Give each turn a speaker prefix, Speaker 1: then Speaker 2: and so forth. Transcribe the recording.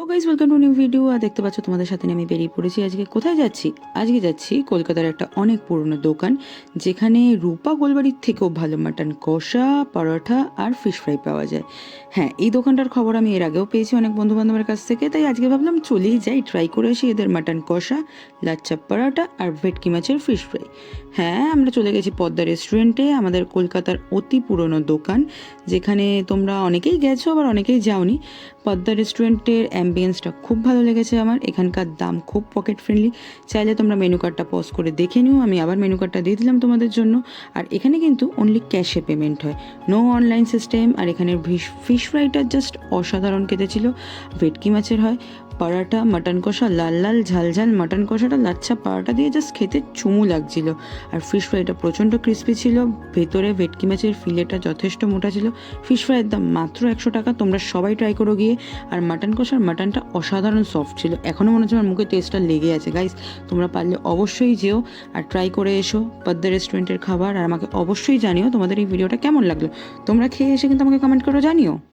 Speaker 1: O guys welcome to new video আর দেখতে পাচ্ছ, তোমাদের সাথে আমি বেরিয়ে পড়েছি। আজকে কোথায় যাচ্ছি? আজকে যাচ্ছি কলকাতার একটা অনেক পুরনো দোকান, যেখানে রূপা গোলবাড়ির থেকেও ভালো মাটন কষা, পরোটা আর ফিশ ফ্রাই পাওয়া যায়। হ্যাঁ এই দোকানটার খবর আমি এর আগেও পেয়েছি অনেক বন্ধু বান্ধবের কাছ থেকে। তাই আজকে ভাবলাম চলেই যাই ট্রাই করে আসি এদের মাটন কষা লাচ্চা পরোটা আর ভেটকি মাছের ফিশ ফ্রাই হ্যাঁ আমরা চলে গেছি পদ্মা রেস্টুরেন্টে আমাদের কলকাতার অতি পুরনো দোকান, যেখানে তোমরা অনেকেই গেছো, আবার অনেকেই যাওনি। পদ্মা রেস্টুরেন্টের অ্যাম্বিয়েন্সটা খুব ভালো লেগেছে আমার। এখানকার দাম খুব পকেট ফ্রেন্ডলি চাইলে তোমরা মেনু কার্ডটা পজ করে দেখে নিও। আমি আবার মেনু কার্ডটা দিয়ে দিলাম তোমাদের জন্য। আর এখানে কিন্তু অনলি ক্যাশে পেমেন্ট হয়। নো অনলাইন সিস্টেম আর এখানের ফিশ ফ্রাইটা জাস্ট অসাধারণ খেতে ছিল ভেটকি মাছের হয়। পরাটা, মাটন কষা, লাল লাল ঝাল ঝাল মাটন কষাটা, লাচ্ছা পরাটা দিয়ে জাস্ট খেতে চুমু লাগছিল। আর ফিশ ফ্রাইটা প্রচণ্ড ক্রিস্পি ছিল। ভেতরে ভেটকি মাছের ফিলেটা যথেষ্ট মোটা ছিল। ফিশ ফ্রাইয়ের দাম মাত্র একশো টাকা, তোমরা সবাই ট্রাই করো গিয়ে। আর মাটন কষার মাটনটা অসাধারণ সফট ছিল। এখনও মনে হচ্ছে আমার মুখে টেস্টটা লেগে আছে গাইস তোমরা পারলে অবশ্যই যেও আর ট্রাই করে এসো পদ্মা রেস্টুরেন্টের খাবার। আর আমাকে অবশ্যই জানিও তোমাদের এই ভিডিওটা কেমন লাগল। তোমরা খেয়ে এসে কিন্তু আমাকে কমেন্ট করে জানিও।